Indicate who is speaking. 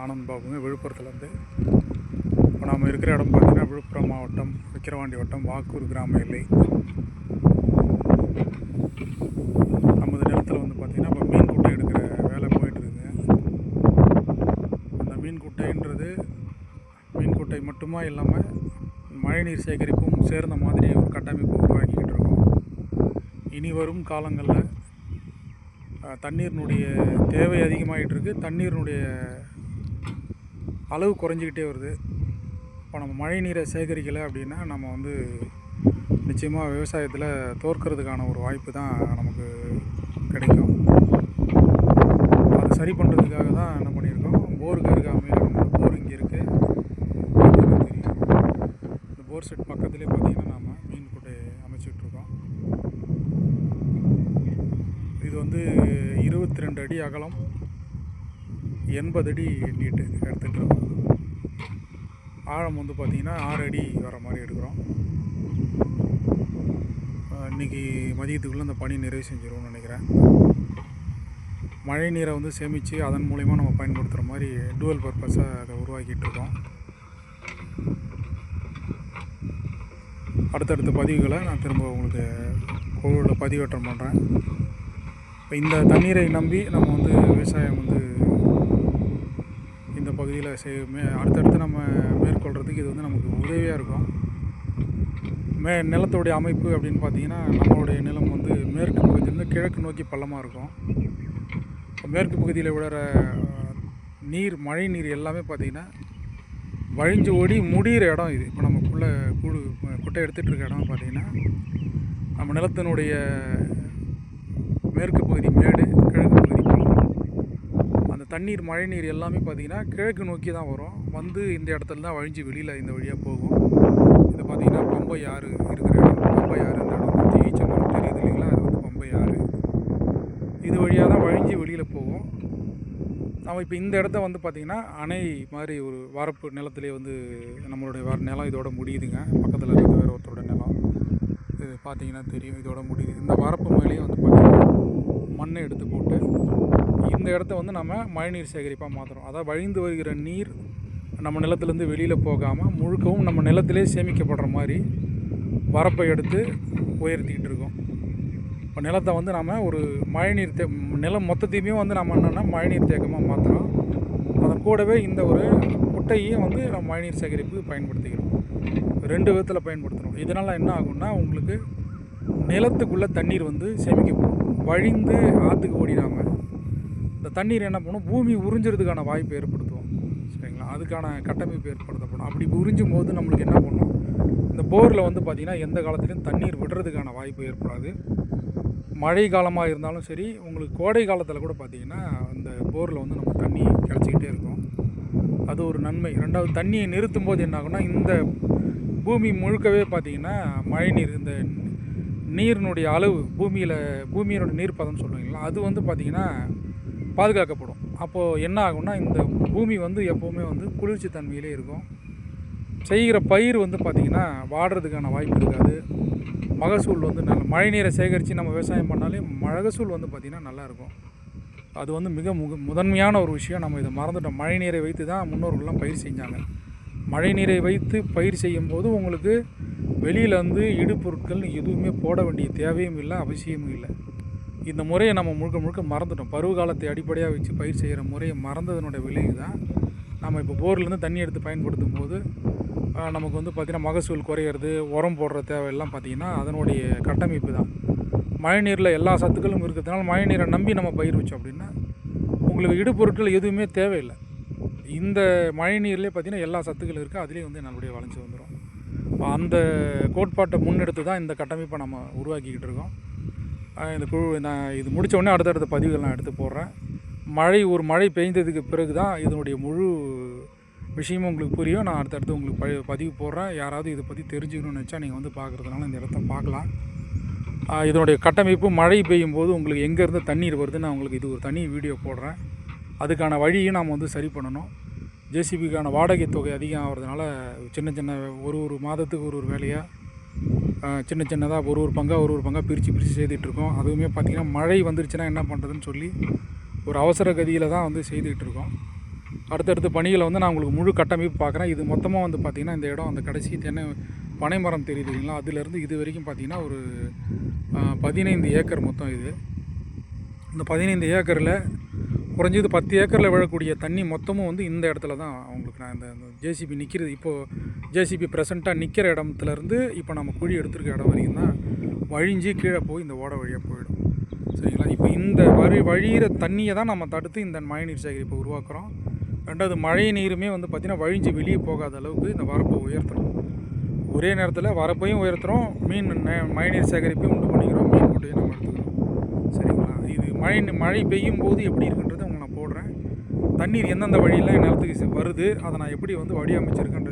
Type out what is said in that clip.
Speaker 1: ஆனந்த் பாபுங்க விழுப்புரத்துலேருந்து. இப்போ நாம் இருக்கிற இடம் பார்த்தீங்கன்னா விழுப்புரம் மாவட்டம் விக்கிரவாண்டி வட்டம் வாக்கூர் கிராம எல்லை. நமது நிலத்தில் வந்து பார்த்திங்கன்னா இப்போ மீன் குட்டை எடுக்கிற வேலை போயிட்டுருக்குங்க. அந்த மீன் குட்டைன்றது மீன் குட்டை மட்டுமா இல்லாமல் மழைநீர் சேகரிப்பும் சேர்ந்த மாதிரி ஒரு கட்டமைப்பு உருவாக்கிக்கிட்டு இருக்கோம். இனி வரும் காலங்களில் தண்ணீரினுடைய தேவை அதிகமாகிட்டு இருக்குது தண்ணீரினுடைய அளவு குறைஞ்சிக்கிட்டே வருது. இப்போ நம்ம மழை நீரை சேகரிக்கலை அப்படின்னா நம்ம வந்து நிச்சயமாக விவசாயத்தில் தோற்கிறதுக்கான ஒரு வாய்ப்பு தான் நமக்கு கிடைக்கும். அதை சரி பண்ணுறதுக்காக தான் என்ன பண்ணியிருக்கோம்? போருக்கு அருகாமையில் நம்மளோட போர் இங்கே இருக்குது தெரியும் இந்த போர் செட் பக்கத்துலேயே பார்த்தீங்கன்னா நாம் மீன் கூட்டை அமைச்சிட்டு இருக்கோம். இது வந்து இருபத்தி ரெண்டு அடி அகலம். எண்பது அடி நீட்டு எடுத்துகிட்டு இருக்கோம் ஆழம் வந்து பார்த்திங்கன்னா ஆறு அடி வர மாதிரி எடுக்கிறோம். இன்றைக்கி இன்னைக்கு மதியத்துக்குள்ளே அந்த பணி நிறைவு செஞ்சிருவோம்னு நினைக்கிறேன். மழை நீரை வந்து சேமித்து அதன் மூலயமா நம்ம பயன்படுத்துகிற மாதிரி டுவல் பர்பஸாக அதை உருவாக்கிட்டு இருக்கோம். அடுத்தடுத்த பதிவுகளை நான் திரும்ப உங்களுக்கு கோவிலில் பதிவேற்றம் பண்ணுறேன் இப்போ இந்த தண்ணீரை நம்பி நம்ம வந்து விவசாயம் வந்து இந்த செய் மே அடுத்தடுத்து நம்ம மேற்கொள்கிறதுக்கு இது வந்து நமக்கு உதவியாக இருக்கும். மே நிலத்தோடைய அமைப்பு அப்படின்னு பார்த்தீங்கன்னா நம்மளுடைய நிலம் வந்து மேற்கு பகுதியிலேருந்து கிழக்கு நோக்கி பள்ளமாக இருக்கும். மேற்கு பகுதியில் விழுற நீர் மழை நீர் எல்லாமே பார்த்திங்கன்னா வழிஞ்சு ஓடி முடிகிற இடம் இது. இப்போ நமக்குள்ளே கூடு குட்டை எடுத்துகிட்டு இருக்க இடம் பார்த்திங்கன்னா நம்ம நிலத்தினுடைய மேற்கு பகுதி மேடு கிழக்கு பகுதி தண்ணீர் மழை நீர் எல்லாமே பார்த்திங்கன்னா கிழக்கு நோக்கி தான் வரும். வந்து இந்த இடத்துல தான் வழிஞ்சு வெளியில் இந்த வழியாக போகும். இது பார்த்திங்கன்னா பம்பை ஆறு இருக்கிற இடம். பம்பை ஆறு இந்த இடம். பற்றி தெரியுது இல்லைங்களா? அது வந்து பம்பை ஆறு. இது வழியாக தான் வழிஞ்சு வெளியில் போகும். நம்ம இப்போ இந்த இடத்த வந்து பார்த்திங்கன்னா அணை மாதிரி ஒரு வரப்பு நிலத்திலே வந்து நம்மளுடைய வர நிலம் இதோட முடியுதுங்க. பக்கத்தில் இருக்கிற வேறு ஒருத்தரோட நிலம். இது பார்த்திங்கன்னா தெரியும். இதோட முடியுது. இந்த வரப்பு மேலேயே வந்து பார்த்திங்கன்னா மண்ணை எடுத்து போட்டு இந்த இடத்த வந்து நம்ம மழைநீர் சேகரிப்பாக மாற்றுறோம் அதாவது வழிந்து வருகிற நீர் நம்ம நிலத்துலேருந்து வெளியில் போகாமல் முழுக்கவும் நம்ம நிலத்திலே சேமிக்கப்படுற மாதிரி வரப்பை எடுத்து உயர்த்திக்கிட்டு இருக்கோம். இப்போ நிலத்தை வந்து நம்ம ஒரு மழைநீர் தே நிலம் மொத்தத்தையுமே வந்து நம்ம என்னென்னா மழைநீர் தேக்கமாக மாற்றுறோம் அதன் கூடவே இந்த ஒரு குட்டையும் வந்து நம்ம மழைநீர் சேகரிப்பு பயன்படுத்திக்கிறோம். ரெண்டு விதத்தில் பயன்படுத்துகிறோம் இதனால் என்ன ஆகும்னா உங்களுக்கு நிலத்துக்குள்ளே தண்ணீர் வந்து சேமிக்கப்படும். வழிந்து ஆற்றுக்கு ஓடிடாமல் இந்த தண்ணீர் என்ன பண்ணும்? பூமி உறிஞ்சுறதுக்கான வாய்ப்பு ஏற்படுத்தும். சரிங்களா? அதுக்கான கட்டமைப்பு ஏற்படுத்தப்படும். அப்படி உறிஞ்சும் போது நம்மளுக்கு என்ன பண்ணும்? இந்த போரில் வந்து பார்த்திங்கன்னா எந்த காலத்துலையும் தண்ணீர் விடுறதுக்கான வாய்ப்பு ஏற்படாது. மழை காலமாக இருந்தாலும் சரி உங்களுக்கு கோடை காலத்தில் கூட பார்த்திங்கன்னா இந்த போரில் வந்து நமக்கு தண்ணி கிடச்சிக்கிட்டே இருக்கும். அது ஒரு நன்மை. ரெண்டாவது தண்ணியை நிறுத்தும் போது என்ன ஆகும்னா இந்த பூமி முழுக்கவே பார்த்திங்கன்னா மழை நீர் இந்த நீரினுடைய அளவு பூமியில் பூமியினுடைய நீர்ப்பதம்னு சொல்லுவீங்களா அது வந்து பார்த்திங்கன்னா பாதுகாக்கப்படும். அப்போது என்ன ஆகும்னா இந்த பூமி வந்து எப்போவுமே வந்து குளிர்ச்சி தன்மையிலே இருக்கும். செய்கிற பயிர் வந்து பார்த்திங்கன்னா வாடுறதுக்கான வாய்ப்பு இருக்காது. மகசூல் வந்து நல்ல மழை நீரை சேகரித்து நம்ம விவசாயம் பண்ணாலே மகசூல் வந்து பார்த்திங்கன்னா நல்லாயிருக்கும் அது வந்து மிக முக முதன்மையான ஒரு விஷயம். நம்ம இதை மறந்துட்டோம். மழை நீரை வைத்து தான் முன்னோர்கள்லாம் பயிர் செஞ்சாங்க. மழை நீரை வைத்து பயிர் செய்யும் போது உங்களுக்கு வெளியில் வந்து இடுபொருட்கள் எதுவுமே போட வேண்டிய தேவையும் இல்லை அவசியமும் இல்லை. இந்த முறையை நம்ம முழுக்க முழுக்க மறந்துட்டோம். பருவ காலத்தை அடிப்படையாக வச்சு பயிர் செய்கிற முறையை மறந்ததனுடைய விளைவு தான். நம்ம இப்போ போர்லேருந்து தண்ணி எடுத்து பயன்படுத்தும் போது நமக்கு வந்து பார்த்திங்கன்னா மகசூல் குறையிறது உரம் போடுற தேவையெல்லாம் பார்த்திங்கன்னா அதனுடைய கட்டமைப்பு தான். மழைநீரில் எல்லா சத்துக்களும் இருக்கிறதுனால மழைநீரை நம்பி நம்ம பயிர் வச்சோம் அப்படின்னா உங்களுக்கு இடுபொருட்கள் எதுவுமே தேவையில்லை. இந்த மழைநீர்லேயே பார்த்திங்கன்னா எல்லா சத்துக்களும் இருக்குது. அதுலேயே வந்து நம்மளுடைய வளைஞ்சு வந்துடும். அந்த கோட்பாட்டை முன்னெடுத்து தான் இந்த கட்டமைப்பை நம்ம உருவாக்கிக்கிட்டு இருக்கோம். இந்த குழு நான் இது முடிச்ச அடுத்தடுத்த பதிவுகள் நான் எடுத்து போடுறேன். மழை ஒரு மழை பெய்ந்ததுக்கு பிறகு தான் இதனுடைய முழு விஷயமும் உங்களுக்கு புரியும். நான் அடுத்தடுத்து உங்களுக்கு ப பதிவு போடுறேன். யாராவது இதை பற்றி தெரிஞ்சுக்கணும்னு நினச்சா நீங்கள் வந்து பார்க்குறதுனால இந்த இடத்த பார்க்கலாம் இதனுடைய கட்டமைப்பு மழை பெய்யும் போது உங்களுக்கு எங்கேருந்து தண்ணீர் வருதுன்னு நான் உங்களுக்கு இது ஒரு தனி வீடியோ போடுறேன். அதுக்கான வழியும் நாம் வந்து சரி பண்ணணும். ஜேசிபிக்கான வாடகை தொகை அதிகம் ஆகிறதுனால சின்ன சின்ன ஒரு ஒரு மாதத்துக்கு ஒரு ஒரு வேலையாக சின்ன சின்னதாக ஒரு ஒரு பங்காக ஒரு ஒரு பங்காக பிரித்து பிரித்து செய்துட்ருக்கோம் அதுவுமே பார்த்திங்கன்னா மழை வந்துருச்சுன்னா என்ன பண்ணுறதுன்னு சொல்லி ஒரு அவசர கதியில் தான் வந்து செய்துக்கிட்டு இருக்கோம் அடுத்தடுத்த பணிகளை வந்து நான் உங்களுக்கு முழு கட்டமைப்பு பார்க்குறேன் இது மொத்தமாக வந்து பார்த்திங்கன்னா இந்த இடம் அந்த கடைசி தென்னை பனை மரம் தெரியுது இல்லைங்களா? அதுலேருந்து இது வரைக்கும் பார்த்திங்கன்னா ஒரு பதினைந்து ஏக்கர் மொத்தம் இது. இந்த பதினைந்து ஏக்கரில் குறைஞ்சது பத்து ஏக்கரில் விழக்கூடிய தண்ணி மொத்தமும் வந்து இந்த இடத்துல தான் அவங்களுக்கு நான் இந்த ஜேசிபி நிற்கிறது இப்போது ஜேசிபி ப்ரெசண்ட்டாக நிற்கிற இடத்துலேருந்து இப்போ நம்ம குழி எடுத்துருக்க இடம் வரைக்கும் தான் வழிஞ்சு கீழே போய் இந்த ஓடை வழியாக போயிடும். சரிங்களா? இப்போ இந்த வழி வழியிற தண்ணியை தான் நம்ம தடுத்து இந்த மழைநீர் சேகரிப்பை உருவாக்குறோம். ரெண்டாவது மழை நீருமே வந்து பார்த்திங்கன்னா வழிஞ்சு வெளியே போகாத அளவுக்கு இந்த வரப்பை உயர்த்துறோம் ஒரே நேரத்தில் வரப்பையும் உயர்த்துகிறோம் மீன் மழைநீர் சேகரிப்பையும் உண்டு பண்ணிக்கிறோம். மீன் முட்டையும் நம்ம எடுத்துக்கிறோம். சரிங்களா? இது மழை மழை பெய்யும் போது எப்படி இருக்குன்றது தண்ணீர் எந்தெந்த வழியில் நிலத்துக்கு வருது அதை நான் எப்படி வந்து வடிவமைச்சிருக்கேன்